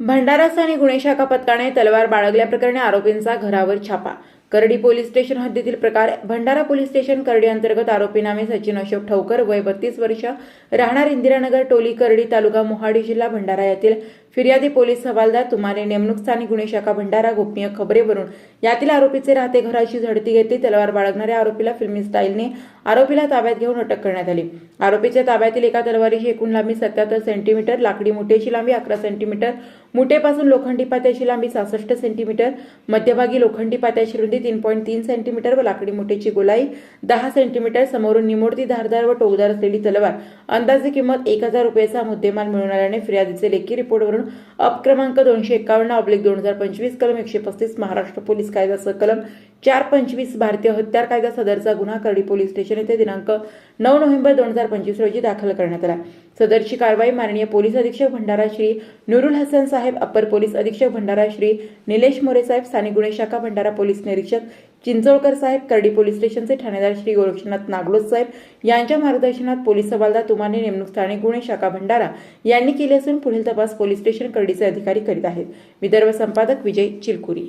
भंडाराचा आणि गुन्हे शाखा पथकाने तलवार बाळगल्याप्रकरणी आरोपींचा घरावर छापा. करडी पोलीस स्टेशन हद्दीतील प्रकार भंडारा पोलीस स्टेशन करडी अंतर्गत आरोपी नामे सचिन अशोक ठौकर वय बत्तीस वर्ष राहणार इंदिरानगर टोली करडी तालुका मोहाडी जिल्हा भंडारा येथील फिर्यादी पोलीस हवालदार तुम्हारे नेमणूक स्थानिक गुन्हे शाखा भंडारा गोपनीय खबरेवरून यातील आरोपीचे राहते घराची झडती घेतली तलवार बाळगणाऱ्या आरोपीला फिल्मी स्टाईलने आरोपीला ताब्यात घेऊन अटक करण्यात आली. आरोपीच्या ताब्यातील एका तलवारीची एकूण लांबी सत्याहत्तर सेंटीमीटर लाकडी मुठेची लांबी अकरा सेंटीमीटर मुठेपासून लोखंडी पात्याची लांबी सहासष्ट सेंटीमीटर मध्यभागी लोखंडी पात्याची रुंदी तीन पॉईंट तीन सेंटीमीटर व लाकडी मुठेची गोलाई दहा सेंटीमीटर समोरून निमोडती धारदार व टोकदार असलेली तलवार. अंदाजे किंमत एक हजार रुपयाचा मुद्देमाल मिळून आल्याने फिर्यादीचे लेखी रिपोर्टवरून अप क्रमांक दोनशे एकावन्न ऑब्लिक दोन हजार पंचवीस कलम एकशे पस्तीस महाराष्ट्र पोलीस कायदा कलम चार पंचवीस भारतीय हत्यार कायदा सदरचा गुन्हा करडी पोलीस स्टेशन येथे दिनांक नऊ नोव्हेंबर दोन हजार पंचवीस रोजी दाखल करण्यात आला. सदरची कारवाई माननीय पोलीस अधीक्षक भंडारा श्री नुरुल हसन साहेब अप्पर पोलीस अधीक्षक भंडारा श्री निलेश मोरे साहेब स्थानिक गुन्हे शाखा भंडारा पोलीस निरीक्षक चिंचोळकर साहेब कर्डी पोलीस स्टेशनचे ठाणेदार श्री गोरक्षनाथ नागलोत साहेब यांच्या मार्गदर्शनात पोलीस हवालदार तुमाने नेमणूक स्थानिक गुन्हे शाखा भंडारा यांनी केली असून पुढील तपास पोलीस स्टेशन करडीचे अधिकारी करीत आहेत. विदर्भ संपादक विजय चिलकुरी